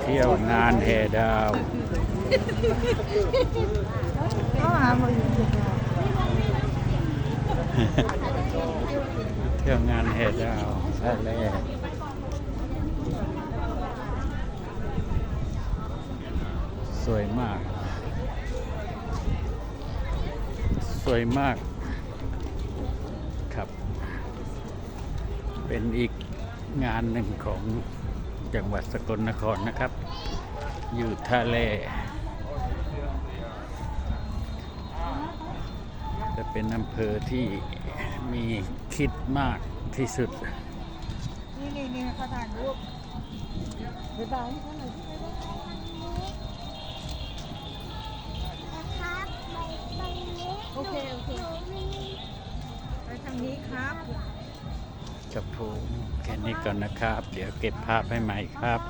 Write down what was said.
เที่ยวงานแห่ดาวเที่เราเที่ยวงานแห่ดาวใช่แล้วสวยมาก สวยมากครับ เป็นอีกงานหนึ่งของ จังหวัดสกลนครนะครับ อยู่ทะเลจะเป็นอำเภอที่มีคิดมากที่สุด นี่นี่นี่เขาถ่ายรูปบ๊ายบายให้เขาหน่อยสิบ๊ายบายนะครับไปตรงนี้โอเคโอเคหนูมีไปทางนี้ครับ กับผมแค่นี้ก่อนนะครับ เดี๋ยวเก็บภาพให้ใหม่ครับ